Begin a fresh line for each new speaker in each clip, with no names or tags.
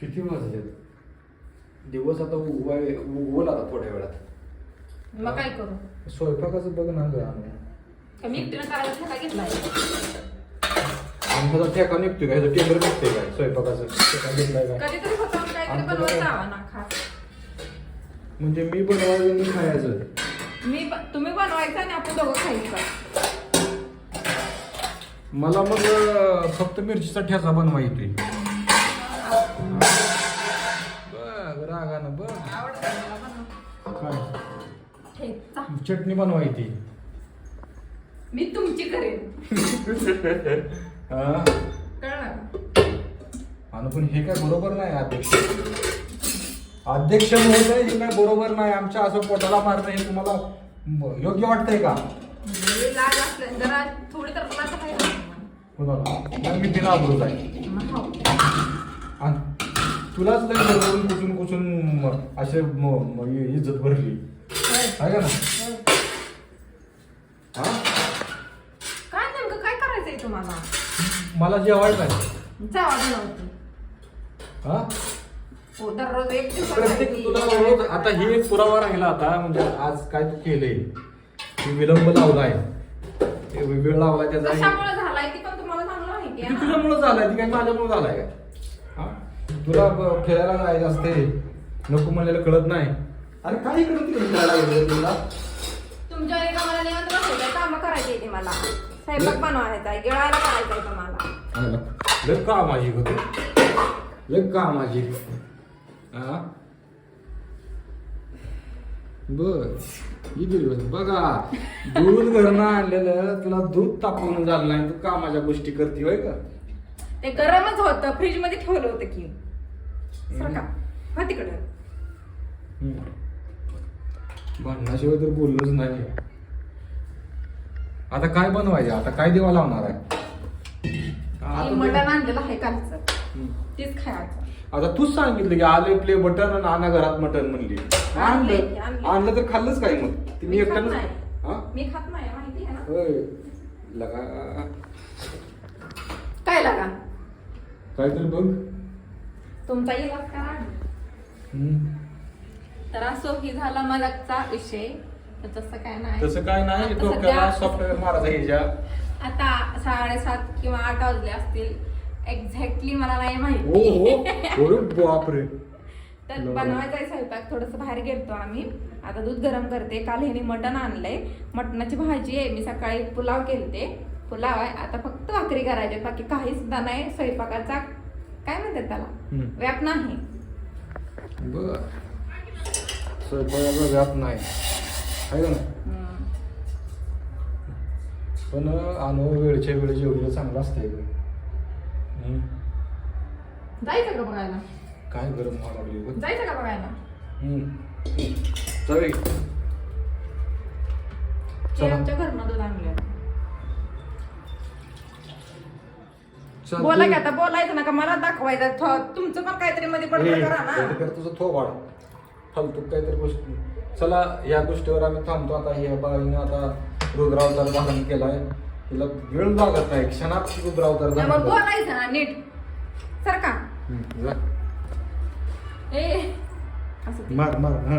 किती वाजले दिवस आता उगवाय उगवल आता थोड्या वेळात.
मग काय करू?
स्वयंपाकाचं बघ ना ग
मी एकटीनं करायला ठेका घेतलाय
आमचा ठेका निघतोय काय टेंडर निघतोय काय स्वयंपाकाचं. ठेका घेतलाय काय
कधीतरी आम्ही काहीतरी खास.
म्हणजे मी बनवायचं मी खायचं.
मी ब- तुम्ही बनवायचं आणि आपण दोघं खायचं.
मला मग फक्त मिरचीचा ठेचा बनवा येतोय बघ काय?
ठेचा.
चटणी बनवा येते
मी तुमची करेन.
हा?
कळलं?
आणि पण हे काय बरोबर नाही अध्यक्ष. अध्यक्ष महोदय हे काय बरोबर नाही. आमच्या असं पोटाला मारणं हे तुम्हाला म- योग्य वाटतंय का?
म्हणजे लाज असलं जरा थोडी तर आहे. ना.
कुणाला नाही, मी बिना अब्रूच आहे
मग.
आणि तुलाच लय कुसून कुसून म- असे इज्जत भरली. आहे का ना. हा?
काय नेमकं काय करायचंय तुम्हाला?
मला जेवायचं आहे
जावा बनवते
हा?
हो दररोज एक
प्रत्येक तुला आता ही एक पुरावा राहिला आता म्हणजे आज काय तू केलंय? की विलंब लावलाय. हे वेळ लावलाय त्याचा
कशामुळे झालाय? ते पण तुम्हाला चांगलं माहिती आहे ना.
तुझ्यामुळे झालाय ती काय माझ्यामुळे झालाय काय हा? तुला फिरायला जायचं असते. नको म्हणलेलं कळत नाही. अरे काय इकडे तिकडे फिरायला गेलं तुला?
तुमच्या एका मला नियंत्रण काम करायचे ते मला. स्वयंपाक बनवायचा आहे गिळायला करायचंय तुम्हाला
लग का माझी ग तू. लग का माझी हा बर दिवस बघा दूध घरनं आणलेलं तुला दूध तापवून झालं नाही तू का माझ्या गोष्टी करते होय का?
ते गरमच होतं. फ्रीजमध्ये ठेवलं होतं की. सरका. हा तिकडं.
हम्म. भांडणाशिवाय तर बोललोच नाही. आता काय बनवायचं? आता काय देवा लावणार आहे? आता
हे
ते-
मटण आणलेलं आहे कालचं.
हम्म.
तेच खायचं.
आता तूच सांगितलं की आले प्ले बटन आणि आणा घरात मटन म्हणली.
आणलंय,
आणलं?
आणलंय.
आणलं तर खाल्लंच काय मग? ते मी
मी खात
एकट्यानं
नाही. मी खात नाही माहिती आहे ना?
होय. लगा
काय लागा?
काहीतरी बघ.
तुमचा करा
हम्म.
तर असो ही झाला मजाकचा विषय तर तसं काय नाही.
तसं काय नाही
आता
डोक्याला
सध्या-
सॉफ्टवेअर मारायचा ह्याच्या
आता साडेसात किंवा आठ वाजले असतील. एक्झॅक्टली मला नाही
हो
माहिती.
हो अरे बापरे.
तर
बरोबर.
बनवायचा आहे स्वयंपाक थोडस बाहेर गेलतो आम्ही. आता दूध गरम करते. काल ह्याने मटण आणलंय. मटणाची भाजी आहे. मी सकाळी पुलाव केलते. पुलाव आहे. आता फक्त भाकरी करायचे बाकी काही सुद्धा नाही. स्वयंपाकाचा काय म्हणतात त्याला. व्याप नाही
बर स्वयंपाकाचा व्याप नाही आहे का ना. पण अनु वेळच्या वेळी जेवढं चांगलं असतंय. हम्म.
जायचं का बघायला
काय गरम लागली.
जायचं का बघायला
हम्म. जाऊया की.
ते
चला.
आमच्या घरनं दूध आणलं बोला की आता बोलायचं नका मला दाखवायचं थो- तुमचं पण काहीतरी मध्ये पडलं करा ना.
तुझं थो वाढ फालतू काहीतरी गोष्टी. चला या गोष्टीवर आम्ही थांबतो आता. हे बाईने आता रुद्रावतार धारण केलाय. तिला वेळ लागत नाही. क्षणात रुद्रावतार
मग
धारण.
बोलायचं ना नीट. सर का?
हम्म, जा.
ए असं ते.
मार मार. हा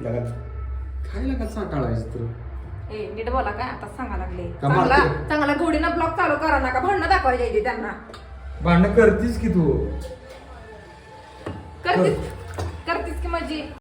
लगा. काय लगा साठाळायचं तर
ए नीट बोला काय? आता सांगा लागले. चांगला? चांगला घोडीनं ब्लॉक चालू करा नका. भांडणं दाखवायची इथे त्यांना.
भांडण करतीस की तू?
करतीस करतीस की माझी?